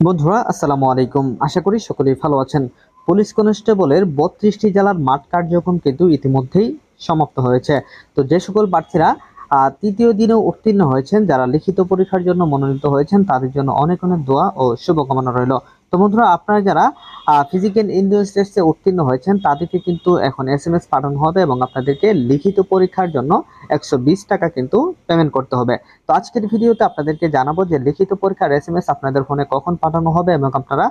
বন্ধুরা, আসসালামু আলাইকুম। আশা করি সকলেই ভালো আছেন। পুলিশ কনস্টেবলের বত্রিশটি জেলার মাঠ কার্যক্রম কিন্তু ইতিমধ্যেই সমাপ্ত হয়েছে। তো যে সকল প্রার্থীরা তৃতীয় দিনে উত্তীর্ণ হয়েছেন, যারা লিখিত পরীক্ষার জন্য মনোনীত হয়েছেন, তাদের জন্য অনেক অনেক দোয়া ও শুভকামনা রইল। তো বন্ধুরা, আপনারা যারা ফিজিক্যাল ইন্ডিয়ান টেস্টে উত্তীর্ণ হয়েছেন, তাদেরকে কিন্তু এখন এস এম এস পাঠানো হবে এবং আপনাদেরকে লিখিত পরীক্ষার জন্য একশো বিশ টাকা কিন্তু পেমেন্ট করতে হবে। তো আজকের ভিডিওতে আপনাদেরকে জানাব যে লিখিত পরীক্ষার এস এম এস আপনাদের ফোনে কখন পাঠানো হবে এবং আপনারা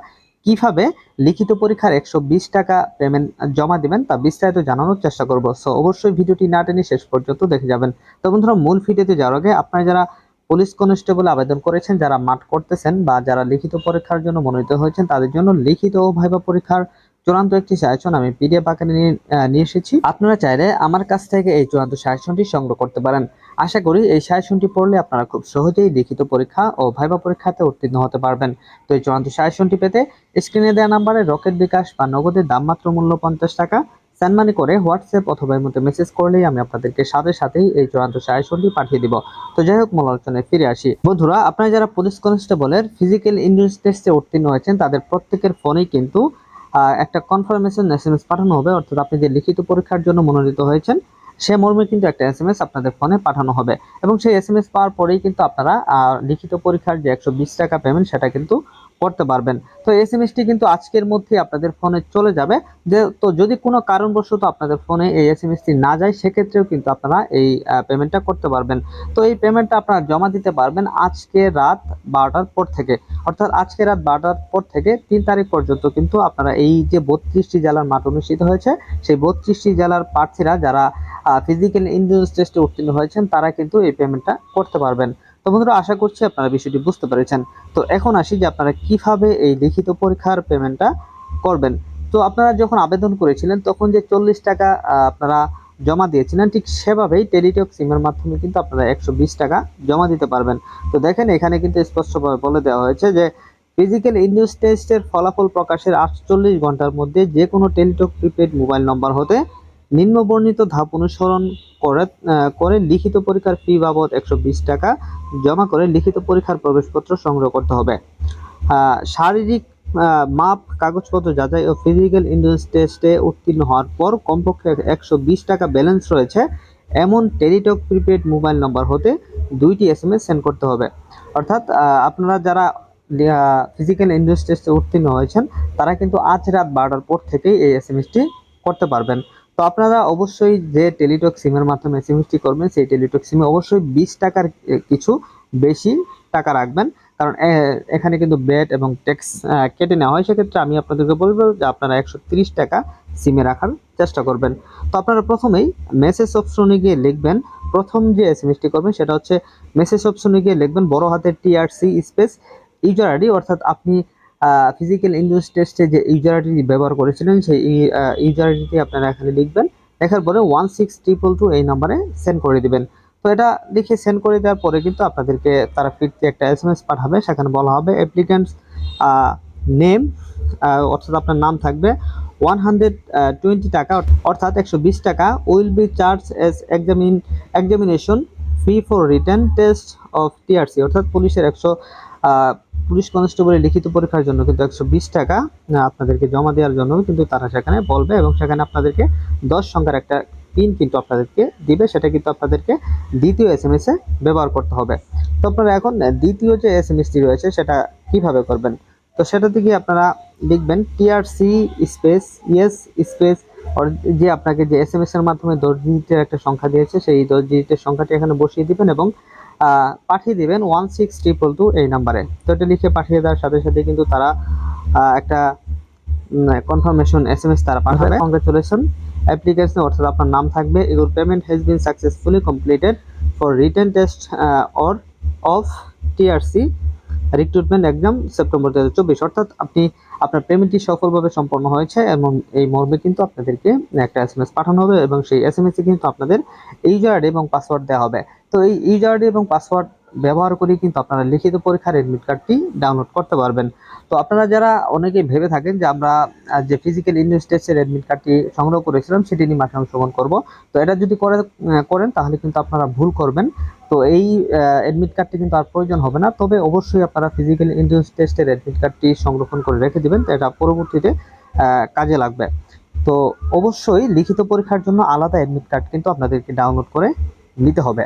কীভাবে লিখিত পরীক্ষার একশো বিশ টাকা পেমেন্ট জমা দিবেন তা বিস্তারিত জানানোর চেষ্টা করব। সো অবশ্যই ভিডিওটি না টেনে শেষ পর্যন্ত দেখে যাবেন। তো বন্ধুরা, মূল ভিডিওতে যাওয়ার আগে আপনারা যারা পুলিশ কনস্টেবল আবেদন করেছেন, যারা মাঠ করতেছেন বা যারা লিখিত পরীক্ষার জন্য মনোনীত হয়েছেন, তাদের জন্য লিখিত ও ভাইবা পরীক্ষার চূড়ান্ত একটি সাজেশন আমি পিডিএফ আকারে নিয়ে নিয়ে এসেছি। আপনারা চাইলে আমার কাছ থেকে এই চূড়ান্ত সাজেশনটি সংগ্রহ করতে পারেন। আশা করি এই সাজেশনটি পড়লে আপনারা খুব সহজেই লিখিত পরীক্ষা ও ভাইবা পরীক্ষাতে উত্তীর্ণ হতে পারবেন। তো এই চূড়ান্ত সাজেশনটি পেতে স্ক্রিনে দেওয়া নাম্বারে রকেট বিকাশ বা নগদের দাম মাত্র মূল্য পঞ্চাশ টাকা সেন্ড মানি করে হোয়াটসঅ্যাপ অথবা মধ্যে মেসেজ করলেই আমি আপনাদেরকে সাথে সাথেই এই চূড়ান্ত সাজেশনটি পাঠিয়ে দিব। তো যাই হোক, মূল আলোচনায় ফিরে আসি। বন্ধুরা, আপনারা যারা পুলিশ কনস্টেবলের ফিজিক্যাল ইন্ডুরেন্স টেস্টে উত্তীর্ণ হয়েছেন, তাদের প্রত্যেকের ফোনেই কিন্তু একটা কনফার্মেশন এস এম এস পাঠানো হবে। অর্থাৎ আপনি যে লিখিত পরীক্ষার জন্য মনোনীত হয়েছেন, সে মর্মে কিন্তু একটা এস এম এস আপনাদের ফোনে পাঠানো হবে। এবং সেই এস এম এস পাওয়ার পরেই কিন্তু আপনারা লিখিত পরীক্ষার যে একশো বিশ টাকা পেমেন্ট সেটা কিন্তু করতে পারবেন। তো এস এম এসটি কিন্তু আজকের মধ্যে আপনাদের ফোনে চলে যাবে। যে তো যদি কোনো কারণবশত আপনাদের ফোনে এই এস এম এসটি না যায়, সেক্ষেত্রেও কিন্তু আপনারা এই পেমেন্টটা করতে পারবেন। তো এই পেমেন্টটা আপনারা জমা দিতে পারবেন আজকে রাত বারোটার পর থেকে। অর্থাৎ আজকে রাত বারোটার পর থেকে তিন তারিখ পর্যন্ত কিন্তু আপনারা এই যে বত্রিশটি জেলার মাঠ অনুষ্ঠিত হয়েছে, সেই বত্রিশটি জেলার প্রার্থীরা যারা ফিজিক্যাল ইন্ডুরেন্স টেস্টে উত্তীর্ণ হয়েছেন, তারা কিন্তু এই পেমেন্টটা করতে পারবেন। তো বন্ধুরা, আশা করছি আপনারা বিষয়টি বুঝতে পেরেছেন। তো এখন আসি যে আপনারা কীভাবে এই লিখিত পরীক্ষার পেমেন্টটা করবেন। তো আপনারা যখন আবেদন করেছিলেন, তখন যে চল্লিশ টাকা আপনারা জমা দিয়েছিলেন, ঠিক সেভাবেই টেলিটক সিমের মাধ্যমে কিন্তু আপনারা একশো বিশ টাকা জমা দিতে পারবেন। তো দেখেন, এখানে কিন্তু স্পষ্টভাবে বলে দেওয়া হয়েছে যে ফিজিক্যাল ইন্ডিউস টেস্টের ফলাফল প্রকাশের আটচল্লিশ ঘণ্টার মধ্যে যে কোনো টেলিটক প্রিপেড মোবাইল নম্বর হতে নিম্নবর্ণিত ধাপ অনুসরণ করে করে লিখিত পরীক্ষার ফি বাবদ একশো বিশ টাকা জমা করে লিখিত পরীক্ষার প্রবেশপত্র সংগ্রহ করতে হবে। শারীরিক মাপ, কাগজপত্র যাচাই ও ফিজিক্যাল ইন্ডুরেন্স টেস্টে উত্তীর্ণ হওয়ার পর কমপক্ষে একশো বিশ টাকা ব্যালেন্স রয়েছে। এমন টেলিটক প্রিপেড মোবাইল নম্বর হতে দুইটি এস এম এস সেন্ড করতে হবে। অর্থাৎ আপনারা যারা ফিজিক্যাল ইন্ডুরেন্স টেস্টে উত্তীর্ণ হয়েছেন, তারা কিন্তু আজ রাত বারোটার পর থেকেই এই এস এম করতে পারবেন। তো আপনারা অবশ্যই যে টেলিটক সিমের মাধ্যমে এস এম এসটি করবেন, সেই টেলিটক সিমে অবশ্যই বিশ টাকার কিছু বেশি টাকা রাখবেন। কারণ এখানে কিন্তু ব্যাট এবং ট্যাক্স কেটে নেওয়া হয়। সেক্ষেত্রে আমি আপনাদেরকে বলব যে আপনারা একশো টাকা সিমে রাখার চেষ্টা করবেন। তো আপনারা প্রথমেই মেসেজ অপশনে গিয়ে লিখবেন। প্রথম যে এস এম করবেন, সেটা হচ্ছে মেসেজ অপশনে গিয়ে লিখবেন, বড় হাতের টিআরসি স্পেস ইউজার আইডি অর্থাৎ আপনি ফিজিক্যাল ইন্ডুস টেস্টে যে ইউজার ব্যবহার করেছিলেন, সেই ইউজার আইডিটি আপনারা এখানে লিখবেন। লেখার পরে ওয়ান সিক্স ট্রিপল টু এই নাম্বারে সেন্ড করে দিবেন। তো এটা লিখে সেন্ড করে দেওয়ার পরে কিন্তু আপনাদেরকে তারা ফিরতে একটা এস এম এস পাঠাবে। সেখানে বলা হবে অ্যাপ্লিক্যান্টস নেম অর্থাৎ আপনার নাম থাকবে। ওয়ান হান্ড্রেড টোয়েন্টি টাকা, অর্থাৎ একশো বিশ টাকা will be charge as examine examination fee for return test of TRC অর্থাৎ পুলিশের একশো পুলিশ কনস্টেবলের লিখিত পরীক্ষার জন্য কিন্তু একশো বিশ টাকা আপনাদেরকে জমা দেওয়ার জন্য কিন্তু তারা সেখানে বলবে এবং সেখানে আপনাদেরকে দশ সংখ্যার একটা পিন কিন্তু আপনাদেরকে দিবে, সেটা কিন্তু আপনাদেরকে দ্বিতীয় এস এম এস ব্যবহার করতে হবে। তো আপনারা এখন দ্বিতীয় যে এস এম এসটি রয়েছে, সেটা কীভাবে করবেন? তো সেটা থেকে আপনারা লিখবেন টিআরসি স্পেস ইয়েস স্পেস যে আপনাকে যে এস এম এস এর মাধ্যমে দশ ডিজিটের একটা সংখ্যা দিয়েছে, সেই দশ ডিজিটের সংখ্যাটি এখানে বসিয়ে দিবেন এবং পাঠিয়ে দিবেন ওয়ান সিক্স ট্রিপল টু এই নাম্বারে। তো এটা লিখে পাঠিয়ে দেওয়ার সাথে সাথে কিন্তু তারা একটা কনফার্মেশন এস এম এস তারা পাঠাবে। কংগ্রেচুলেশন অ্যাপ্লিকেশন অর্থাৎ আপনার নাম থাকবে। Your payment has been successfully completed for return test or of TRC recruitment exam September দু হাজার চব্বিশ। অর্থাৎ আপনি আপনার পেমেন্টটি সফলভাবে সম্পন্ন হয়েছে এবং এই মর্মে কিন্তু আপনাদেরকে একটা এস এম এস পাঠানো হবে এবং সেই এস এম এসে কিন্তু আপনাদের ইউজার আইডি এবং পাসওয়ার্ড দেওয়া হবে। তো এই ইউজার আইডি এবং পাসওয়ার্ড ব্যবহার করে কিন্তু আপনারা লিখিত পরীক্ষার এডমিট কার্ডটি ডাউনলোড করতে পারবেন। তো আপনারা যারা অনেকেই ভেবে থাকেন যে আমরা যে ফিজিক্যাল ইনভেস্টেসের এডমিট কার্ডটি সংগ্রহ করেছিলাম, সেটি নিয়ে মাঠে অংশগ্রহণ করব। তো এটা যদি করে করেন তাহলে কিন্তু আপনারা ভুল করবেন। তো এই অ্যাডমিট কার্ডটি কিন্তু আর প্রয়োজন হবে না। তবে অবশ্যই আপনারা ফিজিক্যাল এন্ট্রান্স টেস্টের অ্যাডমিট কার্ডটি সংরক্ষণ করে রেখে দেবেন। এটা পরবর্তীতে কাজে লাগবে। তো অবশ্যই লিখিত পরীক্ষার জন্য আলাদা অ্যাডমিট কার্ড কিন্তু আপনাদেরকে ডাউনলোড করে নিতে হবে।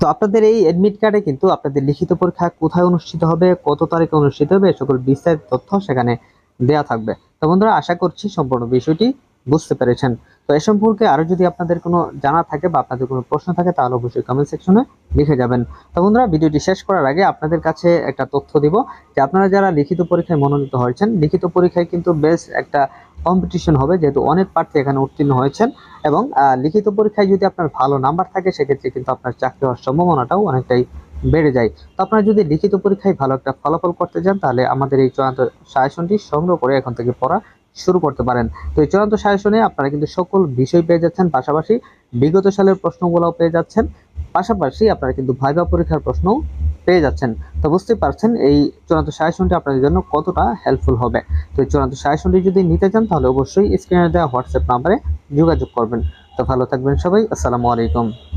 তো আপনাদের এই অ্যাডমিট কার্ডে কিন্তু আপনাদের লিখিত পরীক্ষা কোথায় অনুষ্ঠিত হবে, কত তারিখে অনুষ্ঠিত হবে, এ সকল বিস্তারিত তথ্য সেখানে দেয়া থাকবে। তো বন্ধুরা, আশা করছি সম্পূর্ণ বিষয়টি বুঝতে পেরেছেন। তো এ সম্পর্কে আরও যদি আপনাদের কোনো জানা থাকে বা আপনাদের কোনো প্রশ্ন থাকে, তাহলে অবশ্যই কমেন্ট সেকশনে লিখে যাবেন। তো বন্ধুরা, ভিডিওটি শেষ করার আগে আপনাদের কাছে একটা তথ্য দিব যে আপনারা যারা লিখিত পরীক্ষায় মনোনীত হয়েছেন, লিখিত পরীক্ষায় কিন্তু বেশ একটা কম্পিটিশন হবে, যেহেতু অনেক প্রার্থী এখানে উত্তীর্ণ হয়েছেন এবং লিখিত পরীক্ষায় যদি আপনার ভালো নাম্বার থাকে, সেক্ষেত্রে কিন্তু আপনার চাকরি হওয়ার সম্ভাবনাটাও অনেকটাই বেড়ে যায়। তো আপনারা যদি লিখিত পরীক্ষায় ভালো একটা ফলাফল করতে চান, তাহলে আমাদের এই চূড়ান্ত সাজেশনটি সংগ্রহ করে এখন থেকে পড়া শুরু করতে পারেন। তো এই চূড়ান্ত সাজেশনে আপনারা কিন্তু সকল বিষয় পেয়ে যাচ্ছেন, পাশাপাশি বিগত সালের প্রশ্নগুলোও পেয়ে যাচ্ছেন, পাশাপাশি আপনারা কিন্তু ভাইবা পরীক্ষার প্রশ্নও পেয়ে যাচ্ছেন। তো বুঝতে পারছেন এই চূড়ান্ত সাজেশনটি আপনাদের জন্য কতটা হেল্পফুল হবে। তো এই চূড়ান্ত সাজেশনটি যদি নিতে চান, তাহলে অবশ্যই স্ক্রিনে দেওয়া হোয়াটসঅ্যাপ নাম্বারে যোগাযোগ করবেন। তো ভালো থাকবেন সবাই, আসসালামু আলাইকুম।